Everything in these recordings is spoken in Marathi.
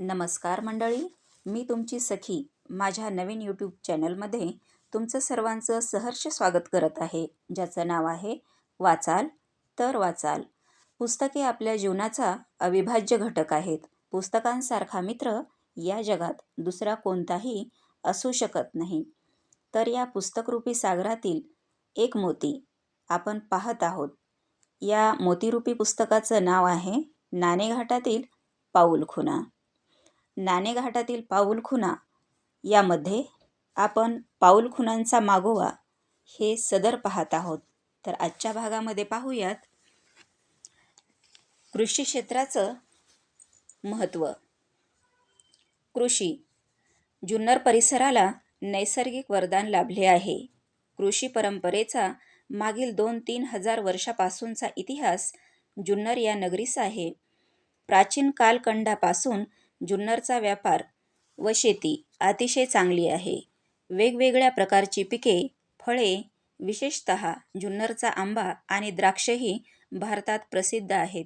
नमस्कार मंडळी मी तुमची सखी माझ्या नवीन यूट्यूब चॅनलमध्ये तुमचं सर्वांचं सहर्ष स्वागत करत आहे ज्याचं नाव आहे वाचाल तर वाचाल. पुस्तके आपल्या जीवनाचा अविभाज्य घटक आहेत. पुस्तकांसारखा मित्र या जगात दुसरा कोणताही असू शकत नाही. तर या पुस्तकरूपी सागरातील एक मोती आपण पाहत आहोत. या मोतीरूपी पुस्तकाचं नाव आहे नाणेघाटातील पाऊल खुना नाणेघाटातील पाऊलखुणा यामध्ये आपण पाऊलखुणांचा मागोवा हे सदर पाहत आहोत. तर आजच्या भागामध्ये पाहूयात कृषी क्षेत्राचं महत्त्व. कृषी जुन्नर परिसराला नैसर्गिक वरदान लाभले आहे. कृषी परंपरेचा मागील दोन तीन हजार वर्षापासूनचा इतिहास जुन्नर या नगरीस आहे. प्राचीन कालखंडापासून जुन्नरचा व्यापार व शेती अतिशय चांगली आहे. वेगवेगळ्या प्रकारची पिके फळे विशेषत जुन्नरचा आंबा आणि द्राक्षही भारतात प्रसिद्ध आहेत.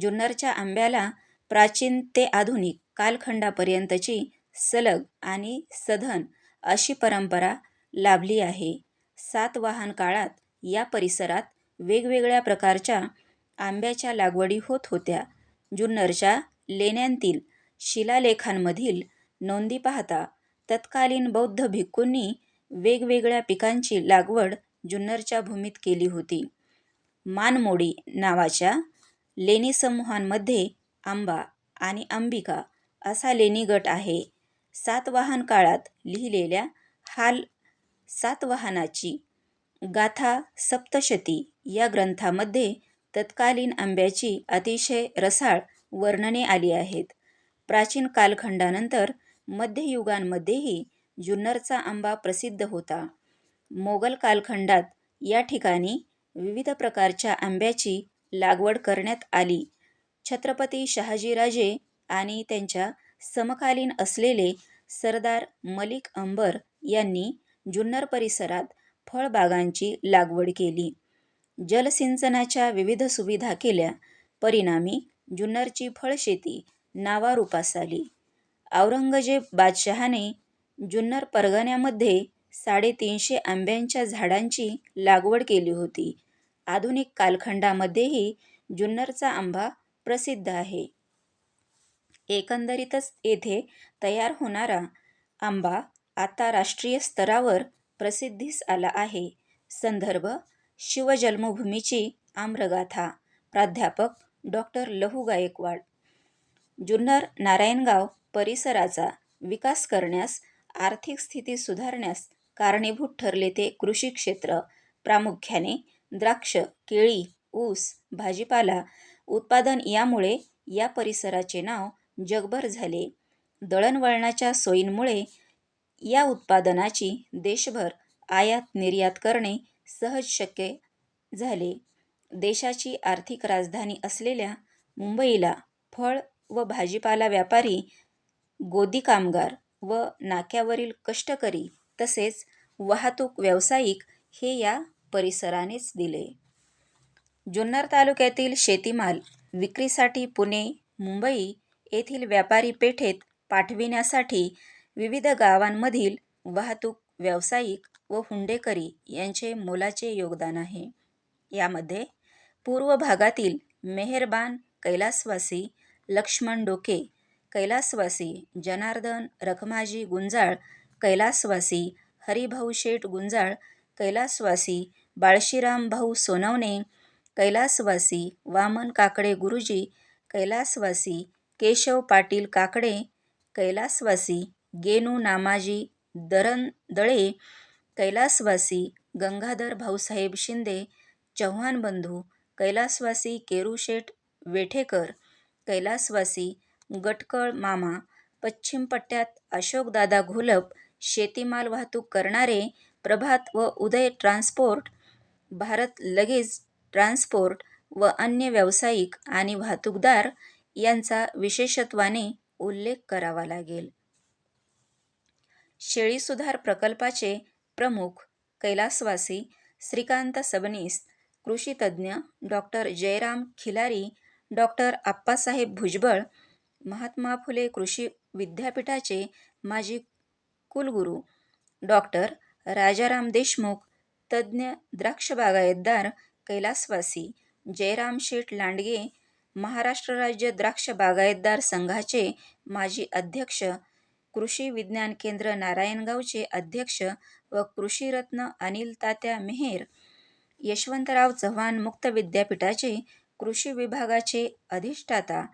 जुन्नरच्या आंब्याला प्राचीन ते आधुनिक कालखंडापर्यंतची सलग आणि सधन अशी परंपरा लाभली आहे. सातवाहन काळात या परिसरात वेगवेगळ्या प्रकारच्या आंब्याच्या लागवडी होत होत्या. जुन्नरच्या लेण्यांतील शिलालेखांमधील नोंदी पाहता तत्कालीन बौद्ध भिक्खूंनी वेगवेगळ्या पिकांची लागवड जुन्नरच्या भूमीत केली होती. मानमोडी नावाच्या लेणी समूहांमध्ये आंबा आणि अंबिका असा लेणी गट आहे. सातवाहन काळात लिहिलेल्या हाल सातवाहनाची गाथा सप्तशती या ग्रंथामध्ये तत्कालीन आंब्याची अतिशय रसाळ वर्णने आली आहेत. प्राचीन कालखंडानंतर मध्ययुगांमध्येही जुन्नरचा आंबा प्रसिद्ध होता. मोगल कालखंडात या ठिकाणी विविध प्रकारच्या आंब्याची लागवड करण्यात आली. छत्रपती शहाजीराजे आणि त्यांच्या समकालीन असलेले सरदार मलिक अंबर यांनी जुन्नर परिसरात फळबागांची लागवड केली. जलसिंचनाच्या विविध सुविधा केल्या. परिणामी जुन्नरची फळशेती नावारूपास आली. औरंगजेब बादशहाने जुन्नर परगण्यामध्ये साडेतीनशे आंब्यांच्या झाडांची लागवड केली होती. आधुनिक कालखंडामध्येही जुन्नरचा आंबा प्रसिद्ध आहे. एकंदरीतच येथे तयार होणारा आंबा आता राष्ट्रीय स्तरावर प्रसिद्धीस आला आहे. संदर्भ शिवजन्मभूमीची आम्रगाथा. प्राध्यापक डॉक्टर लहू गायकवाड. जुन्नर नारायणगाव परिसराचा विकास करण्यास आर्थिक स्थिती सुधारण्यास कारणीभूत ठरले ते कृषी क्षेत्र. प्रामुख्याने द्राक्ष केळी ऊस भाजीपाला उत्पादन यामुळे या परिसराचे नाव जगभर झाले. दळणवळणाच्या सोयींमुळे या उत्पादनाची देशभर आयात निर्यात करणे सहज शक्य झाले. देशाची आर्थिक राजधानी असलेल्या मुंबईला फळ व भाजीपाला व्यापारी गोदी कामगार व नाक्यावरील कष्टकरी तसेच वाहतूक व्यावसायिक हे या परिसरानेच दिले. जुन्नर तालुक्यातील शेतीमाल विक्रीसाठी पुणे मुंबई येथील व्यापारी पेठेत पाठविण्यासाठी विविध गावांमधील वाहतूक व्यावसायिक व हुंडेकरी यांचे मोलाचे योगदान आहे. यामध्ये पूर्व भागातील मेहरबान कैलासवासी लक्ष्मण डोके कैलासवासी जनार्दन रखमाजी गुंजाळ कैलासवासी हरिभाऊ शेठ गुंजाळ कैलासवासी बाळशीराम भाऊ सोनवणे कैलासवासी वामन काकडे गुरुजी कैलासवासी केशव पाटील काकडे कैलासवासी गेनू नामाजी दरन दळे कैलासवासी गंगाधर भाऊसाहेब शिंदे चव्हाण बंधू कैलासवासी केरुशेठ वेठेकर कैलासवासी गटकळ मामा पश्चिम पट्ट्यात अशोकदादा घोलप शेतीमाल वाहतूक करणारे प्रभात व Uday transport Bharat luggage transport व अन्य व्यावसायिक आणि वाहतूकदार यांचा विशेषत्वाने उल्लेख करावा लागेल. शेळी सुधार प्रकल्पाचे प्रमुख कैलासवासी श्रीकांत सबनीस कृषीतज्ज्ञ डॉक्टर जयराम खिलारी डॉक्टर आप्पासाहेब भुजबळ महात्मा फुले कृषी विद्यापीठाचे माजी कुलगुरू डॉक्टर राजाराम देशमुख तज्ज्ञ द्राक्ष बागायतदार कैलासवासी जयराम शेठ लांडगे महाराष्ट्र राज्य द्राक्ष बागायतदार संघाचे माजी अध्यक्ष कृषी विज्ञान केंद्र नारायणगावचे अध्यक्ष व कृषीरत्न अनिल तात्या मेहेर यशवंतराव चव्हाण मुक्त विद्यापीठाचे कृषी विभागाचे अधिष्ठाता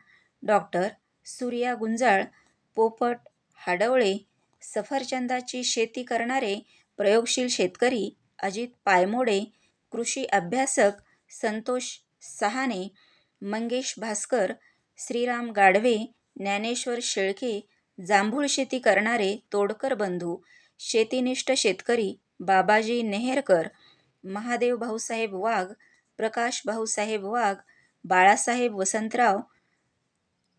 डॉक्टर सूर्या गुंजाळ पोपट हाडवळे सफरचंदाची शेती करणारे प्रयोगशील शेतकरी अजित पायमोडे कृषी अभ्यासक संतोष सहाने मंगेश भास्कर श्रीराम गाढवे ज्ञानेश्वर शेळके जांभूळ शेती करणारे तोडकर बंधू शेतीनिष्ठ शेतकरी बाबाजी नेहरकर महादेव भाऊसाहेब वाघ प्रकाश भाऊसाहेब वाघ बाळासाहेब वसंतराव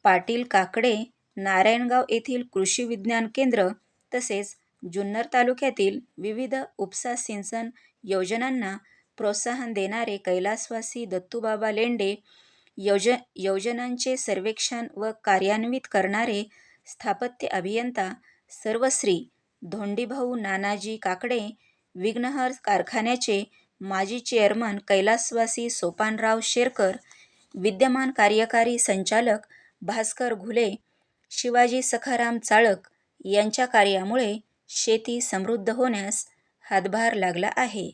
पाटील काकडे नारायणगाव येथील कृषी विज्ञान केंद्र तसेच जुन्नर तालुक्यातील विविध उपसा सिंचन योजनांना प्रोत्साहन देणारे कैलासवासी दत्तूबाबा लेंडे योज योजनांचे सर्वेक्षण व कार्यान्वित करणारे स्थापत्य अभियंता सर्वश्री धोंडीभाऊ नानाजी काकडे विघ्नहर कारखान्याचे माजी चेअरमन कैलासवासी सोपानराव शेरकर विद्यमान कार्यकारी संचालक भास्कर घुले शिवाजी सखाराम चाळक यांच्या कार्यामुळे शेती समृद्ध होण्यास हातभार लागला आहे.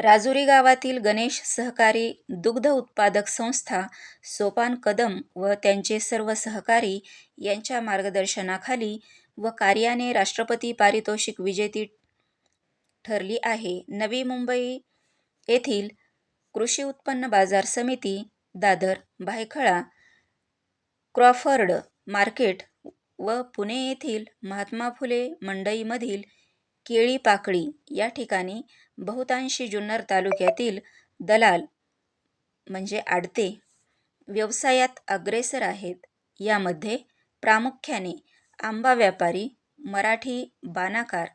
राजुरी गावातील गणेश सहकारी दुग्ध उत्पादक संस्था सोपान कदम व त्यांचे सर्व सहकारी यांच्या मार्गदर्शनाखाली व कार्याने राष्ट्रपती पारितोषिक विजेती ठरली आहे. नवी मुंबई येथील कृषी उत्पन्न बाजार समिती दादर भायखळा क्रॉफर्ड मार्केट व पुणे येथील महात्मा फुले मंडईमधील केळी पाकळी या ठिकाणी बहुतांशी जुन्नर तालुक्यातील दलाल म्हणजे आडते व्यवसायात अग्रेसर आहेत. यामध्ये प्रामुख्याने आंबा व्यापारी मराठी बानाकार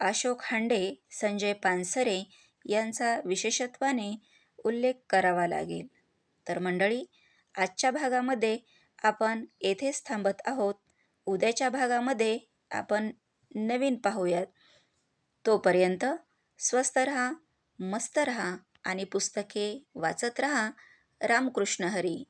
अशोक हांडे संजय पानसरे यांचा विशेषत्वाने उल्लेख करावा लागेल. तर मंडळी आजच्या भागामध्ये आपण येथेच थांबत आहोत. उद्याच्या भागामध्ये आपण नवीन पाहूयात. तोपर्यंत स्वस्त रहा मस्त रहा आणि पुस्तके वाचत रहा. रामकृष्ण हरी.